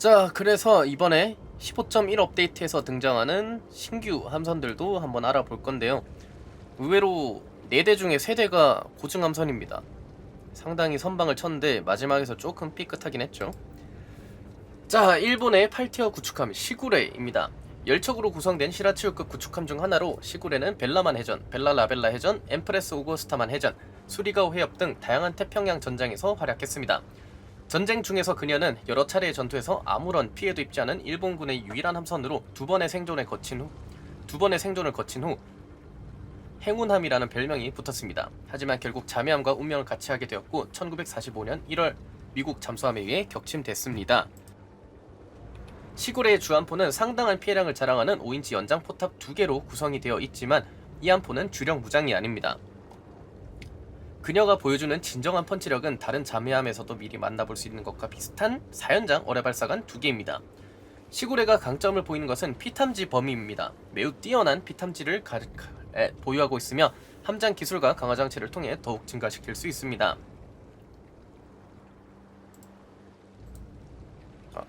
자, 그래서 이번에 15.1 업데이트에서 등장하는 신규 함선들도 한번 알아볼 건데요. 의외로 4대 중에 3대가 고증 함선입니다. 상당히 선방을 쳤는데 마지막에서 조금 삐끗하긴 했죠. 자, 일본의 8티어 구축함 시구레입니다. 열척으로 구성된 시라치우급 구축함 중 하나로 시구레는 벨라만 해전, 벨라 라벨라 해전, 엠프레스 오거스타만 해전, 수리가오 해협 등 다양한 태평양 전장에서 활약했습니다. 전쟁 중에서 그녀는 여러 차례의 전투에서 아무런 피해도 입지 않은 일본군의 유일한 함선으로 두 번의 생존을 거친 후 두 번의 생존을 거친 후 행운함이라는 별명이 붙었습니다. 하지만 결국 자매함과 운명을 같이 하게 되었고 1945년 1월 미국 잠수함에 의해 격침됐습니다. 시골의 주함포는 상당한 피해량을 자랑하는 5인치 연장 포탑 2개로 구성이 되어 있지만 이 함포는 주력 무장이 아닙니다. 그녀가 보여주는 진정한 펀치력은 다른 자매함에서도 미리 만나볼 수 있는 것과 비슷한 4연장 어뢰발사관 2개입니다. 시구레가 강점을 보이는 것은 피탐지 범위입니다. 매우 뛰어난 피탐지를 가, 에, 보유하고 있으며 함장 기술과 강화 장치를 통해 더욱 증가시킬 수 있습니다. 아.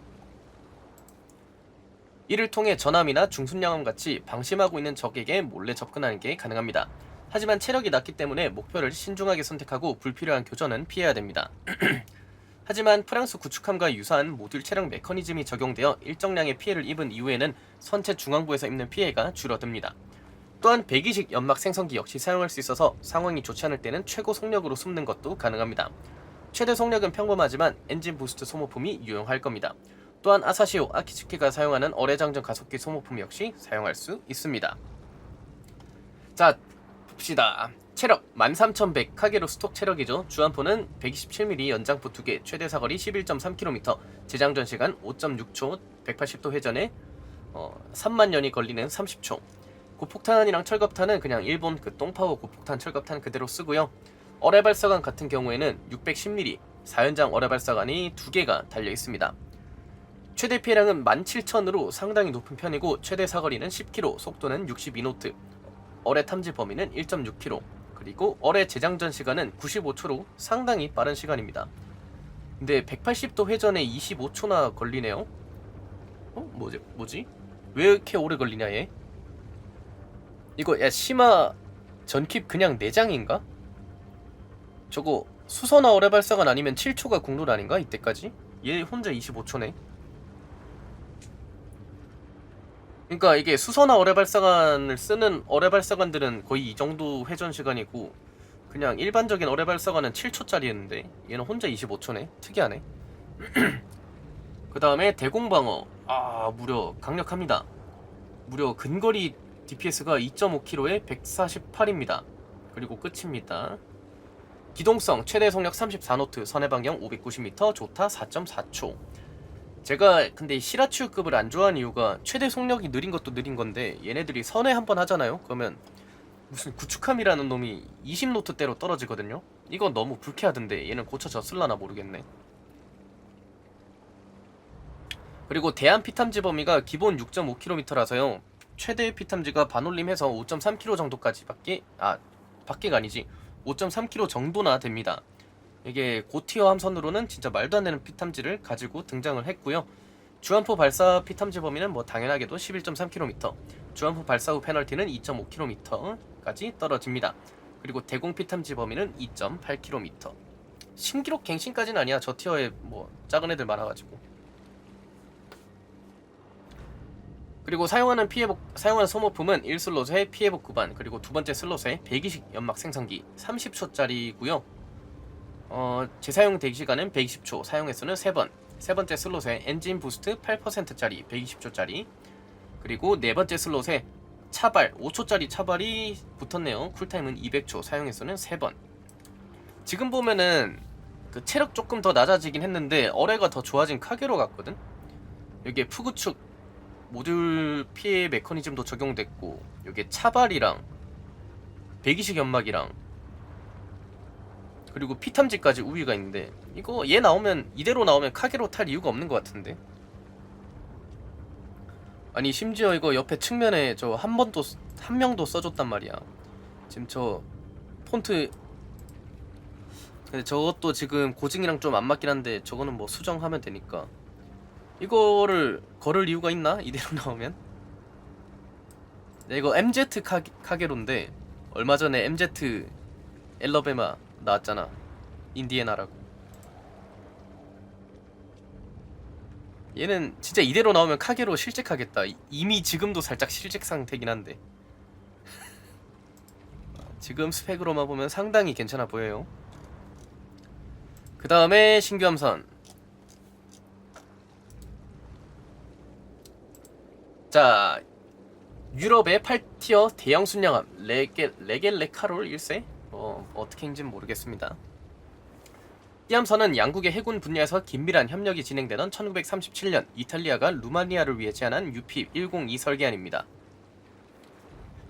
이를 통해 전함이나 중순양함 같이 방심하고 있는 적에게 몰래 접근하는 게 가능합니다. 하지만 체력이 낮기 때문에 목표를 신중하게 선택하고 불필요한 교전은 피해야 됩니다. 하지만 프랑스 구축함과 유사한 모듈 체력 메커니즘이 적용되어 일정량의 피해를 입은 이후에는 선체 중앙부에서 입는 피해가 줄어듭니다. 또한 배기식 연막 생성기 역시 사용할 수 있어서 상황이 좋지 않을 때는 최고 속력으로 숨는 것도 가능합니다. 최대 속력은 평범하지만 엔진 부스트 소모품이 유용할 겁니다. 또한 아사시오 아키츠키가 사용하는 어뢰장전 가속기 소모품 역시 사용할 수 있습니다. 자 봅시다. 체력 13100 카게로 스톡 체력이죠. 주안포는 127mm 연장포 2개, 최대 사거리 11.3km, 재장전 시간 5.6초, 180도 회전에 어, 3만 년이 걸리는 30초. 고폭탄이랑 철겁탄은 그냥 일본 그 똥파워 고폭탄 철겁탄 그대로 쓰고요. 어뢰 발사관 같은 경우에는 610mm 4연장 어뢰 발사관이 2개가 달려 있습니다. 최대 피해량은 17,000으로 상당히 높은 편이고 최대 사거리는 10km, 속도는 62노트, 어뢰 탐지 범위는 1.6km, 그리고 어뢰 재장전 시간은 95초로 상당히 빠른 시간입니다. 근데 180도 회전에 25초나 걸리네요. 어? 뭐지? 뭐지? 왜 이렇게 오래 걸리냐 얘? 이거 야 심화 전킵 그냥 내장인가? 저거 수선화 어뢰 발사관 아니면 7초가 국룰 아닌가? 이때까지? 얘 혼자 25초네. 그러니까 이게 수선화 어뢰 발사관을 쓰는 어뢰 발사관들은 거의 이 정도 회전 시간이고 그냥 일반적인 어뢰 발사관은 7초짜리였는데 얘는 혼자 25초네. 특이하네. 그 다음에 대공방어. 아 무려 강력합니다. 무려 근거리 DPS가 2.5km에 148입니다. 그리고 끝입니다. 기동성 최대 속력 34노트, 선해 방향 590m, 좋다 4.4초. 제가 근데 시라치우급을 안 좋아하는 이유가 최대 속력이 느린 것도 느린 건데 얘네들이 선회 한 번 하잖아요. 그러면 무슨 구축함이라는 놈이 20노트대로 떨어지거든요. 이건 너무 불쾌하던데 얘는 고쳐졌을라나 모르겠네. 그리고 대한 피탐지 범위가 기본 6.5km라서요. 최대 피탐지가 반올림해서 5.3km 정도까지 밖에 아 밖에가 아니지 5.3km 정도나 됩니다. 이게 고티어 함선으로는 진짜 말도 안 되는 피탐지를 가지고 등장을 했고요. 주안포 발사 피탐지 범위는 뭐 당연하게도 11.3km, 주안포 발사 후 페널티는 2.5km까지 떨어집니다. 그리고 대공 피탐지 범위는 2.8km. 신기록 갱신까지는 아니야. 저 티어에 뭐 작은 애들 많아가지고. 그리고 사용하는 피해복 사용하는 소모품은 1슬롯의 피해복 구반 그리고 두 번째 슬롯의 배기식 연막 생성기 30초짜리고요. 어, 재사용 대기 시간은 120초, 사용 횟수는 3번. 세 번째 슬롯에 엔진 부스트 8%짜리 120초짜리. 그리고 네 번째 슬롯에 차발 5초짜리 차발이 붙었네요. 쿨타임은 200초, 사용 횟수는 3번. 지금 보면은 그 체력 조금 더 낮아지긴 했는데 어뢰가 더 좋아진 카게로 같거든. 여기에 푸구축 모듈 피해 메커니즘도 적용됐고 여기에 차발이랑 배기식 연막이랑 그리고 피탐지까지 우위가 있는데 이거 얘 나오면 이대로 나오면 카게로 탈 이유가 없는 것 같은데 아니 심지어 이거 옆에 측면에 저 한 번도 한 명도 써줬단 말이야 지금 저 폰트 근데 저것도 지금 고증이랑 좀 안 맞긴 한데 저거는 뭐 수정하면 되니까 이거를 걸을 이유가 있나? 이대로 나오면? 네, 이거 MZ 카, 카게로인데 얼마 전에 MZ 엘러베마 나왔잖아. 인디애나라고. 얘는 진짜 이대로 나오면 카게로 실직하겠다. 이- 이미 지금도 살짝 실직 상태긴 한데. 지금 스펙으로만 보면 상당히 괜찮아 보여요. 그 다음에 신규 함선. 자 유럽의 8티어 대형 순양함. 레게, 레겔 레카롤 1세? 어, 어떻게 인지는 모르겠습니다 이 함선은 양국의 해군 분야에서 긴밀한 협력이 진행되던 1937년 이탈리아가 루마니아를 위해 제안한 UP-102 설계안입니다.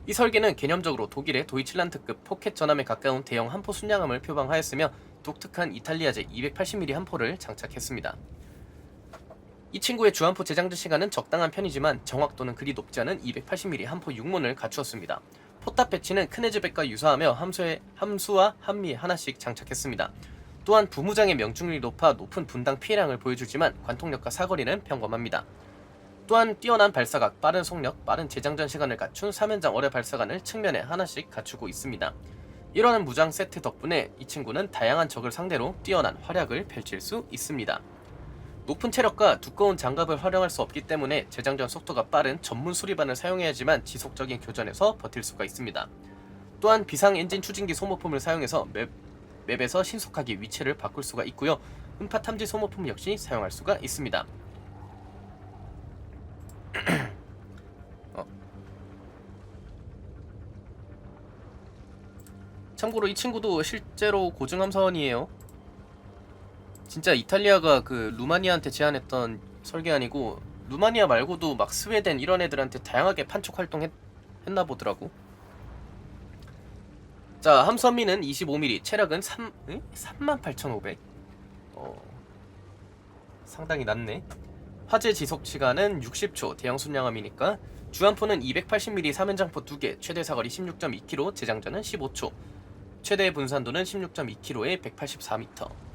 이 설계는 개념적으로 독일의 도이칠란트급 포켓 전함에 가까운 대형 함포 순양함을 표방하였으며 독특한 이탈리아제 280mm 함포를 장착했습니다. 이 친구의 주함포 제장전 시간은 적당한 편이지만 정확도는 그리 높지 않은 280mm 함포 6문을 갖추었습니다. 포탑 배치는 크네즈백과 유사하며 함수에, 함수와 함미 하나씩 장착했습니다. 또한 부무장의 명중률이 높아 높은 분당 피해량을 보여주지만 관통력과 사거리는 평범합니다. 또한 뛰어난 발사각, 빠른 속력, 빠른 재장전 시간을 갖춘 3연장 어뢰 발사관을 측면에 하나씩 갖추고 있습니다. 이러한 무장 세트 덕분에 이 친구는 다양한 적을 상대로 뛰어난 활약을 펼칠 수 있습니다. 높은 체력과 두꺼운 장갑을 활용할 수 없기 때문에 재장전 속도가 빠른 전문 수리반을 사용해야지만 지속적인 교전에서 버틸 수가 있습니다. 또한 비상 엔진 추진기 소모품을 사용해서 맵, 맵에서 신속하게 위치를 바꿀 수가 있고요. 음파 탐지 소모품 역시 사용할 수가 있습니다. 어. 참고로 이 친구도 실제로 고증함선이에요. 진짜 이탈리아가 그 루마니아한테 제안했던 설계안이고 루마니아 말고도 막 스웨덴 이런 애들한테 다양하게 판촉 활동했나 보더라고. 자, 함선미는 25mm, 체력은 3, 응? 38,500. 어, 상당히 낮네. 화재 지속 시간은 60초, 대형 순양함이니까 주함포는 280mm 3연장포 2개, 최대 사거리 16.2km, 재장전은 15초. 최대 분산도는 16.2km에 184m.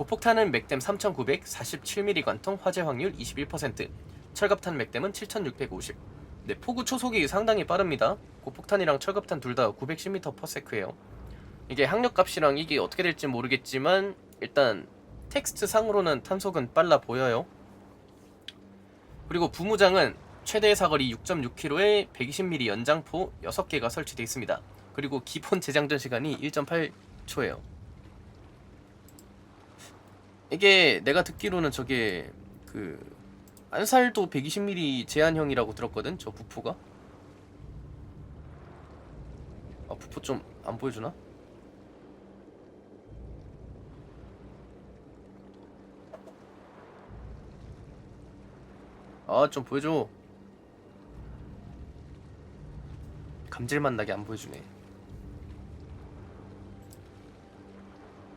고폭탄은 맥댐 3947mm 관통, 화재 확률 21%. 철갑탄 맥댐은 7650. 네, 포구 초속이 상당히 빠릅니다. 고폭탄이랑 철갑탄 둘 다 910m/s예요. 이게 항력 값이랑 이게 어떻게 될지 모르겠지만 일단 텍스트 상으로는 탄속은 빨라 보여요. 그리고 부무장은 최대 사거리 6.6km에 120mm 연장포 6개가 설치되어 있습니다. 그리고 기본 재장전 시간이 1.8초예요. 이게 내가 듣기로는 저게 그 안살도 120mm 제한형이라고 들었거든. 저 부포가. 아 부포 좀 안 보여주나? 아 좀 보여줘. 감질맛 나게 안 보여주네.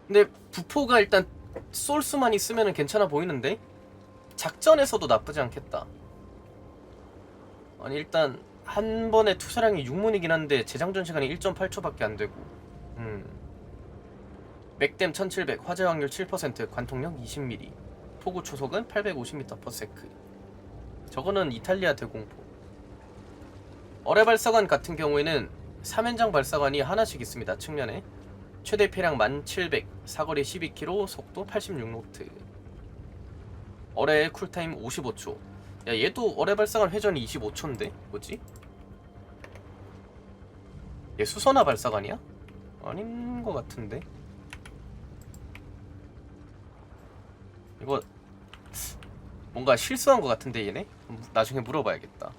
근데 부포가 일단 솔수만 있으면 괜찮아 보이는데? 작전에서도 나쁘지 않겠다. 아니 일단 한 번에 투사량이 6문이긴 한데 재장전 시간이 1.8초밖에 안 되고. 음. 맥댐 1700 화재 확률 7% 관통력 20mm 포구 초속은 850m/s 저거는 이탈리아 대공포. 어뢰 발사관 같은 경우에는 3연장 발사관이 하나씩 있습니다 측면에 최대 피량 1700 사거리 12km 속도 86노트 어뢰 쿨타임 55초 야 얘도 어뢰 발사관 회전이 25초인데 뭐지? 얘 수선화 발사관이야? 아닌 것 같은데 이거 뭔가 실수한 것 같은데 얘네? 나중에 물어봐야겠다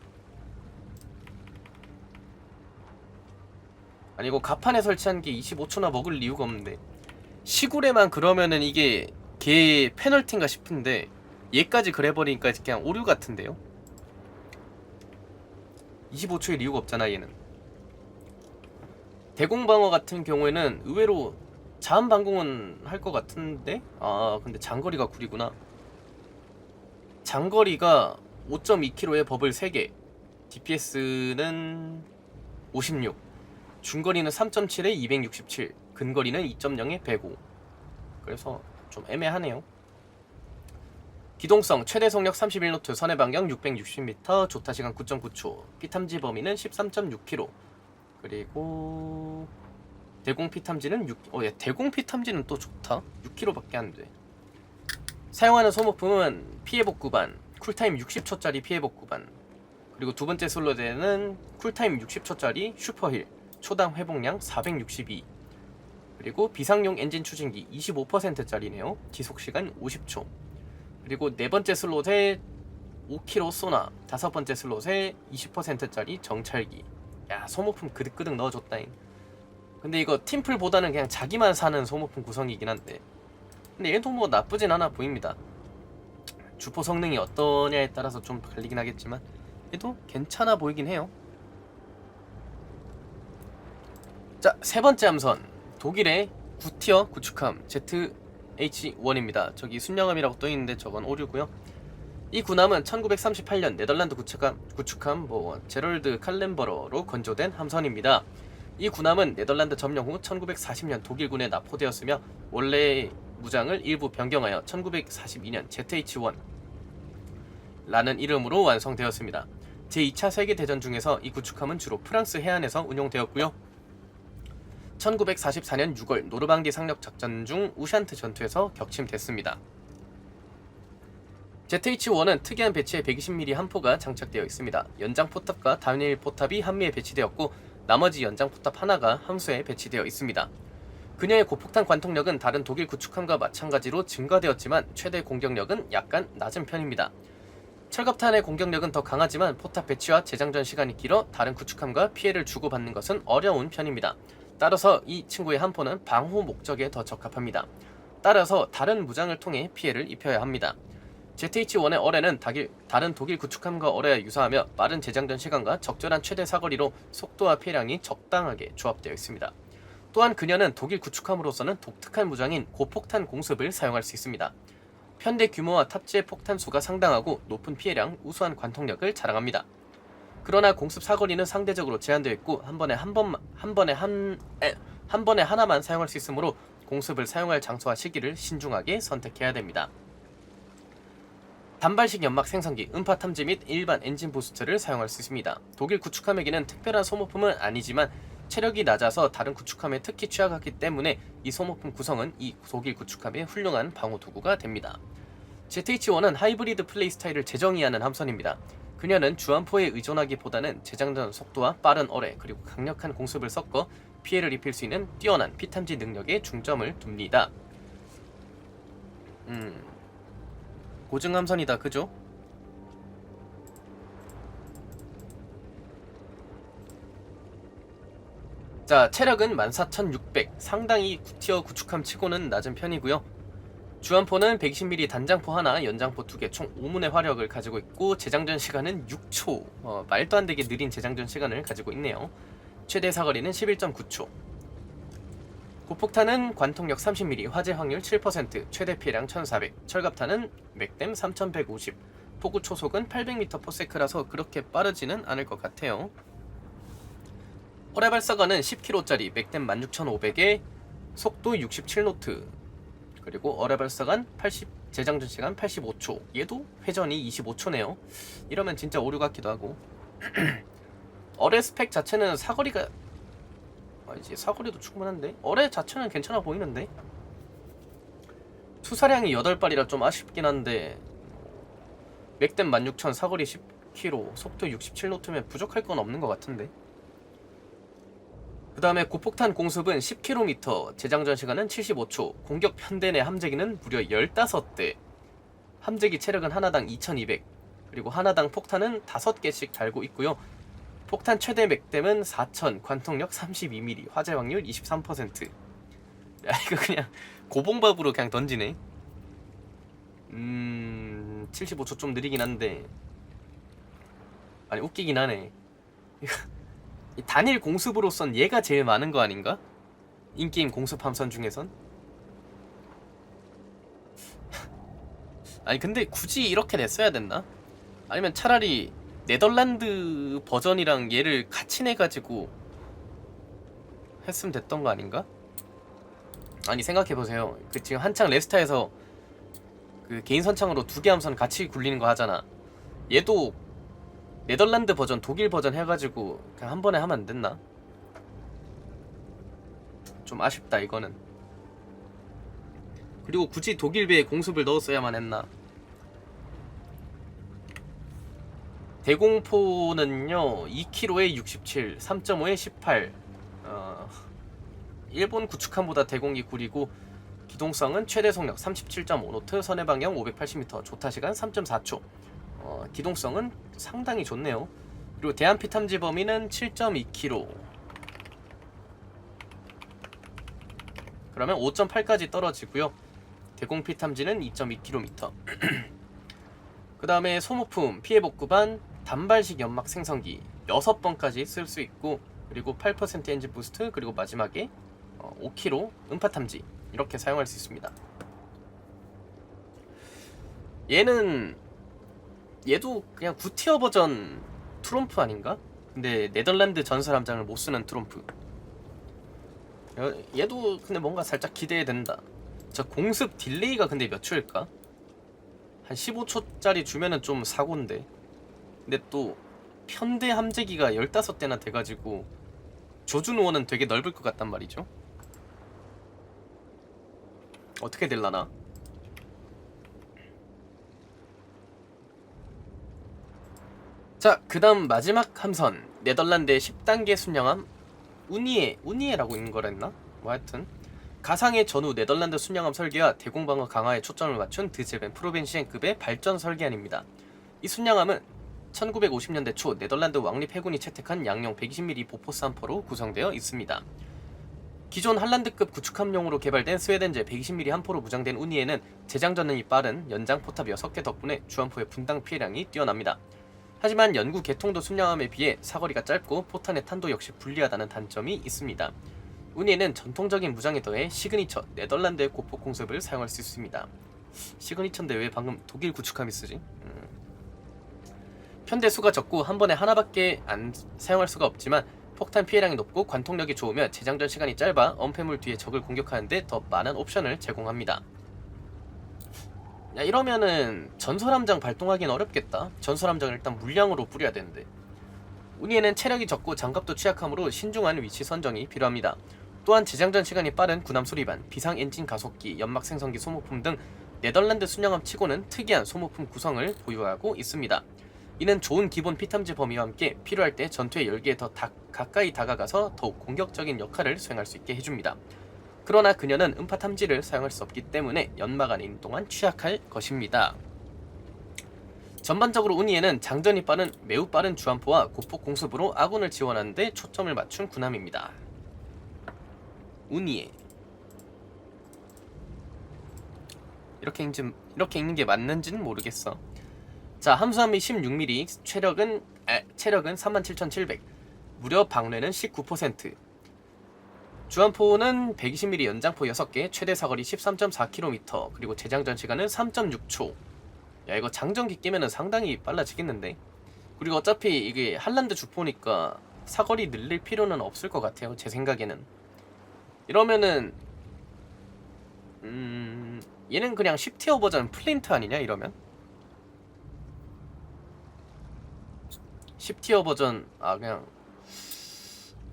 아니 이거 가판에 설치한 게 25초나 먹을 이유가 없는데. 시골에만 그러면은 이게 개 페널티인가 싶은데 얘까지 그래버리니까 그냥 오류 같은데요? 25초일 이유가 없잖아 얘는. 대공방어 같은 경우에는 의외로 자음 방공은 할 것 같은데? 아 근데 장거리가 구리구나. 장거리가 5.2km의 버블 3개. DPS는 56 중거리는 3.7에 267 근거리는 2.0에 105 그래서 좀 애매하네요. 기동성 최대 속력 31노트 선해 반경 660m 조타 시간 9.9초 피탐지 범위는 13.6km 그리고 대공 피탐지는 6 어, 야, 대공 피탐지는 또 좋다. 6km밖에 안돼. 사용하는 소모품은 피해 복 구반 쿨타임 60초짜리 피해 복 구반. 그리고 두 번째 솔로제는 쿨타임 60초짜리 슈퍼힐 초당 회복량 462 그리고 비상용 엔진 추진기 25%짜리네요. 지속시간 50초. 그리고 네 번째 슬롯에 5kg 소나 다섯 번째 슬롯에 20%짜리 정찰기. 야 소모품 그득그득 넣어줬다잉. 근데 이거 팀플보다는 그냥 자기만 사는 소모품 구성이긴 한데. 근데 얘도 뭐 나쁘진 않아 보입니다. 주포 성능이 어떠냐에 따라서 좀 갈리긴 하겠지만 얘도 괜찮아 보이긴 해요 자 세 번째 함선 독일의 구티어 구축함 ZH1입니다 저기 순양함이라고 떠 있는데 저건 오류고요 이 군함은 1938년 네덜란드 구축함, 구축함 뭐 제럴드 칼렌버러로 건조된 함선입니다. 이 군함은 네덜란드 점령 후 1940년 독일군에 납포되었으며 원래 무장을 일부 변경하여 1942년 ZH-1 라는 이름으로 완성되었습니다. 제2차 세계대전 중에서 이 구축함은 주로 프랑스 해안에서 운용되었고요. 1944년 6월 노르방디 상륙 작전 중 우샨트 전투에서 격침됐습니다. ZH-1은 특이한 배치의 120mm 한 포가 장착되어 있습니다. 연장 포탑과 단일 포탑이 한미에 배치되었고 나머지 연장 포탑 하나가 함수에 배치되어 있습니다. 그녀의 고폭탄 관통력은 다른 독일 구축함과 마찬가지로 증가되었지만 최대 공격력은 약간 낮은 편입니다. 철갑탄의 공격력은 더 강하지만 포탑 배치와 재장전 시간이 길어 다른 구축함과 피해를 주고받는 것은 어려운 편입니다. 따라서 이 친구의 한 포는 방호 목적에 더 적합합니다. 따라서 다른 무장을 통해 피해를 입혀야 합니다. ZH-1의 어뢰는 다른 독일 구축함과 어뢰와 유사하며 빠른 재장전 시간과 적절한 최대 사거리로 속도와 피해량이 적당하게 조합되어 있습니다. 또한 그녀는 독일 구축함으로서는 독특한 무장인 고폭탄 공습을 사용할 수 있습니다. 편대 규모와 탑재 폭탄 수가 상당하고 높은 피해량, 우수한 관통력을 자랑합니다. 그러나 공습 사거리는 상대적으로 제한되어 있고 한 번에 한 번만 한 번에 한, 에, 한 번에 하나만 사용할 수 있으므로 공습을 사용할 장소와 시기를 신중하게 선택해야 됩니다. 단발식 연막 생성기, 음파 탐지 및 일반 엔진 부스트를 사용할 수 있습니다. 독일 구축함에게는 특별한 소모품은 아니지만 체력이 낮아서 다른 구축함에 특히 취약하기 때문에 이 소모품 구성은 이 독일 구축함의 훌륭한 방어 도구가 됩니다. ZH-1은 하이브리드 플레이 스타일을 재정의하는 함선입니다. 그녀는 주안포에 의존하기보다는 재장전 속도와 빠른 어뢰 그리고 강력한 공습을 섞어 피해를 입힐 수 있는 뛰어난 피탐지 능력에 중점을 둡니다. 음, 고증 함선이다, 그죠? 자, 체력은 14,600. 상당히 구티어 구축함 치고는 낮은 편이고요. 주안포는 120mm 단장포 하나, 연장포 두 개, 총 5문의 화력을 가지고 있고 재장전 시간은 6초. 어, 말도 안 되게 느린 재장전 시간을 가지고 있네요. 최대 사거리는 11.9초. 고폭탄은 관통력 30mm, 화재 확률 7%, 최대 피해량 1400, 철갑탄은 맥댐 3150, 포구 초속은 800m/s라서 그렇게 빠르지는 않을 것 같아요. 어뢰 발사관은 10km짜리 맥댐 16500에 속도 67노트 그리고 어뢰 발사관 80 재장전 시간 85초. 얘도 회전이 25초네요. 이러면 진짜 오류 같기도 하고. 어뢰 스펙 자체는 사거리가 아, 이제 사거리도 충분한데? 어뢰 자체는 괜찮아 보이는데? 투사량이 8발이라 좀 아쉽긴 한데 맥댐 16000 사거리 10km 속도 67노트면 부족할 건 없는 것 같은데 그 다음에 고폭탄 공습은 10km, 재장전 시간은 75초, 공격 편대 내 함재기는 무려 15대, 함재기 체력은 하나당 2200, 그리고 하나당 폭탄은 5개씩 달고 있고요. 폭탄 최대 맥댐은 4000, 관통력 32mm, 화재 확률 23%. 야, 이거 그냥 고봉밥으로 그냥 던지네. 음, 75초 좀 느리긴 한데. 아니, 웃기긴 하네. 단일 공습으로선 얘가 제일 많은 거 아닌가? 인게임 공습 함선 중에선? 아니 근데 굳이 이렇게 냈어야 됐나? 아니면 차라리 네덜란드 버전이랑 얘를 같이 내가지고 했으면 됐던 거 아닌가? 아니 생각해보세요 그 지금 한창 레스타에서 그 개인 선창으로 두 개 함선 같이 굴리는 거 하잖아. 얘도 네덜란드 버전, 독일 버전 해가지고 그냥 한 번에 하면 안 됐나? 좀 아쉽다 이거는. 그리고 굳이 독일 배에 공습을 넣었어야만 했나? 대공포는요 2kg에 67, 3.5에 18. 어, 일본 구축함보다 대공이 구리고 기동성은 최대 속력 37.5노트, 선해 방향 580m, 조타 시간 3.4초. 어, 기동성은 상당히 좋네요. 그리고 대한 피 탐지 범위는 7.2km. 그러면 5.8까지 떨어지고요. 대공 피 탐지는 2.2km. 그 다음에 소모품, 피해 복구반, 단발식 연막 생성기 6번까지 쓸 수 있고 그리고 8% 엔진 부스트 그리고 마지막에 어, 5kg 음파 탐지 이렇게 사용할 수 있습니다. 얘는 얘도 그냥 9티어 버전 트롬프 아닌가? 근데 네덜란드 전설 함장을 못 쓰는 트롬프. 여- 얘도 근데 뭔가 살짝 기대된다. 저 공습 딜레이가 근데 몇 초일까? 한 15초짜리 주면은 좀 사고인데. 근데 또 편대 함재기가 15대나 돼가지고 조준호는 되게 넓을 것 같단 말이죠. 어떻게 될라나? 자, 그 다음 마지막 함선 네덜란드의 10단계 순양함 우니에, 우니에라고 있는 거랬나? 뭐 하여튼 가상의 전후 네덜란드 순양함 설계와 대공방어 강화에 초점을 맞춘 드제벤 프로벤시엔급의 발전 설계안입니다. 이 순양함은 1950년대 초 네덜란드 왕립 해군이 채택한 양용 120mm 보포스 함포로 구성되어 있습니다. 기존 한란드급 구축함용으로 개발된 스웨덴제 120mm 함포로 무장된 우니에는 재장 전능이 빠른 연장 포탑 6개 덕분에 주함포의 분당 피해량이 뛰어납니다. 하지만 연구 개통도 순양함에 비해 사거리가 짧고 포탄의 탄도 역시 불리하다는 단점이 있습니다. 우니에는 전통적인 무장에 더해 시그니처 네덜란드의 고폭 공습을 사용할 수 있습니다. 시그니처인데 왜 방금 독일 구축함이 쓰지? 음. 편대 수가 적고 한 번에 하나밖에 안 사용할 수가 없지만 폭탄 피해량이 높고 관통력이 좋으며 재장전 시간이 짧아 엄폐물 뒤에 적을 공격하는데 더 많은 옵션을 제공합니다. 야 이러면은 전설함장 발동하기는 어렵겠다. 전설함장을 일단 물량으로 뿌려야 되는데. 우니에는 체력이 적고 장갑도 취약하므로 신중한 위치 선정이 필요합니다. 또한 재장전 시간이 빠른 군함 수리반, 비상 엔진 가속기, 연막 생성기 소모품 등 네덜란드 순양함 치고는 특이한 소모품 구성을 보유하고 있습니다. 이는 좋은 기본 피탐지 범위와 함께 필요할 때 전투의 열기에 더 다- 가까이 다가가서 더욱 공격적인 역할을 수행할 수 있게 해줍니다. 그러나 그녀는 음파 탐지를 사용할 수 없기 때문에 안에 있는 동안 취약할 것입니다. 전반적으로 우니에는 장전이 빠른 매우 빠른 주함포와 고폭 공습으로 아군을 지원하는 데 초점을 맞춘 군함입니다. 우니에 이렇게 읽는, 이렇게 읽는 게 맞는지는 모르겠어. 자, 함수함이 16mm, 체력은 아, 체력은 37,700. 무려 방뢰는 19%. 주한포는 120mm 연장포 6개, 최대 사거리 13.4km, 그리고 재장전 시간은 3.6초. 야, 이거 장전기 끼면은 상당히 빨라지겠는데? 그리고 어차피 이게 한란드 주포니까 사거리 늘릴 필요는 없을 것 같아요, 제 생각에는. 이러면은, 음, 얘는 그냥 10티어 버전 플린트 아니냐, 이러면? 10티어 버전, 아, 그냥,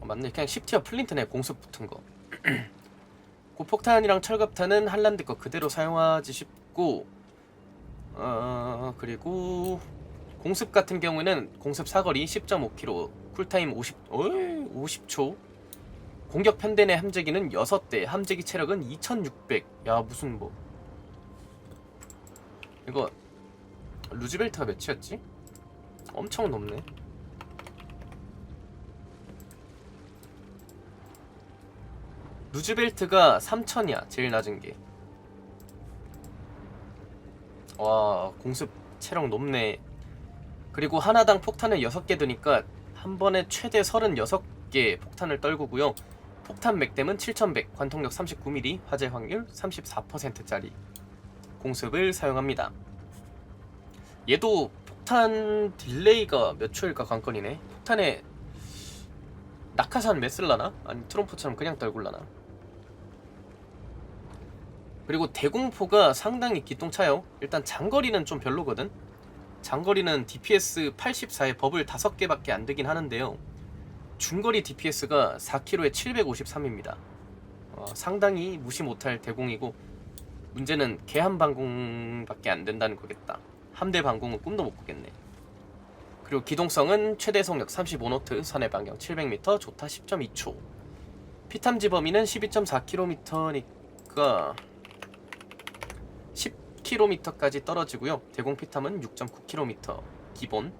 어, 맞네. 그냥 10티어 플린트네 공습 붙은 거. 고폭탄이랑 철갑탄은 한란드 거 그대로 사용하지 싶고 어 그리고 공습 같은 경우에는 공습 사거리 10.5km, 쿨타임 50 어이, 50초. 공격 편대 내 함재기는 6대, 함재기 체력은 2600. 야, 무슨 뭐 이거 루즈벨트가 몇이었지? 엄청 높네. 루즈벨트가 3000이야 제일 낮은 게. 와 공습 체력 높네. 그리고 하나당 폭탄을 6개 드니까 한 번에 최대 36개 폭탄을 떨구고요. 폭탄 맥댐은 7100, 관통력 39mm, 화재 확률 34%짜리 공습을 사용합니다. 얘도 폭탄 딜레이가 몇 초일까 관건이네. 폭탄에 낙하산 몇 쓸라나? 아니 트럼프처럼 그냥 떨굴라나? 그리고 대공포가 상당히 기똥차요. 일단 장거리는 좀 별로거든. 장거리는 DPS 84에 버블 5개밖에 안 되긴 하는데요. 중거리 DPS가 4kg에 753입니다. 어, 상당히 무시 못할 대공이고 문제는 개한 방공밖에 안 된다는 거겠다. 함대 방공은 꿈도 못 꾸겠네. 그리고 기동성은 최대 속력 35노트, 선의 반경 700m, 조타 10.2초. 피탐지 범위는 12.4km니까 10km까지 떨어지고요. 대공 피탐은 6.9km 기본.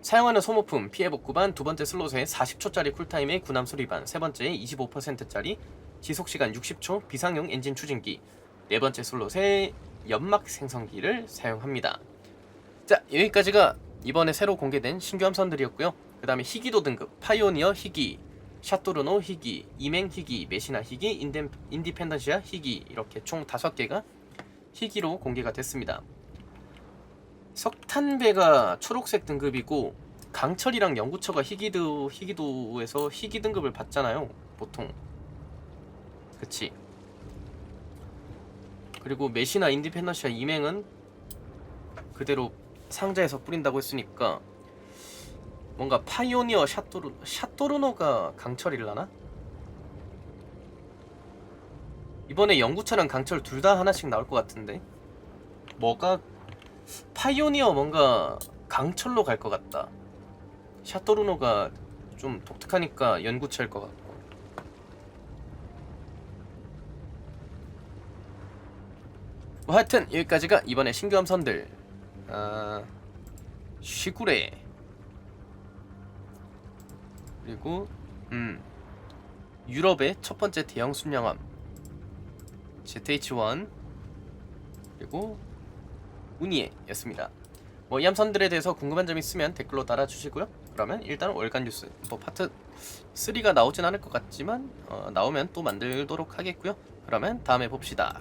사용하는 소모품 피해 복구반 두 번째 슬롯에 40초짜리 쿨타임의 군함 수리반, 세 번째 25%짜리 지속 시간 60초 비상용 엔진 추진기, 네 번째 슬롯에 연막 생성기를 사용합니다. 자 여기까지가 이번에 새로 공개된 신규 함선들이었고요. 그 다음에 희귀도 등급 파이오니어 희귀, 샤토르노 희귀, 이맹 희귀, 메시나 희귀, 인덴, 인디펜던시아 희귀 이렇게 총 다섯 개가 희귀로 공개가 됐습니다. 석탄배가 초록색 등급이고 강철이랑 연구처가 희귀도 희귀도에서 희귀 등급을 받잖아요. 보통. 그치. 그리고 메시나 인디펜던시아 이맹은 그대로 상자에서 뿌린다고 했으니까 뭔가 파이오니어 샤토르 샤토르노가 강철일라나? 이번에 연구차랑 강철 둘 다 하나씩 나올 것 같은데 뭐가 파이오니어 뭔가 강철로 갈 것 같다. 샤토르노가 좀 독특하니까 연구차일 것 같고. 뭐 하여튼 여기까지가 이번에 신규 함선들. 아 시구레 그리고 음 유럽의 첫 번째 대형 순양함 ZH1 그리고 우니에였습니다. 뭐 이 함선들에 대해서 궁금한 점 있으면 댓글로 달아주시고요. 그러면 일단 월간 뉴스 뭐 파트 3가 나오진 않을 것 같지만 어, 나오면 또 만들도록 하겠고요. 그러면 다음에 봅시다.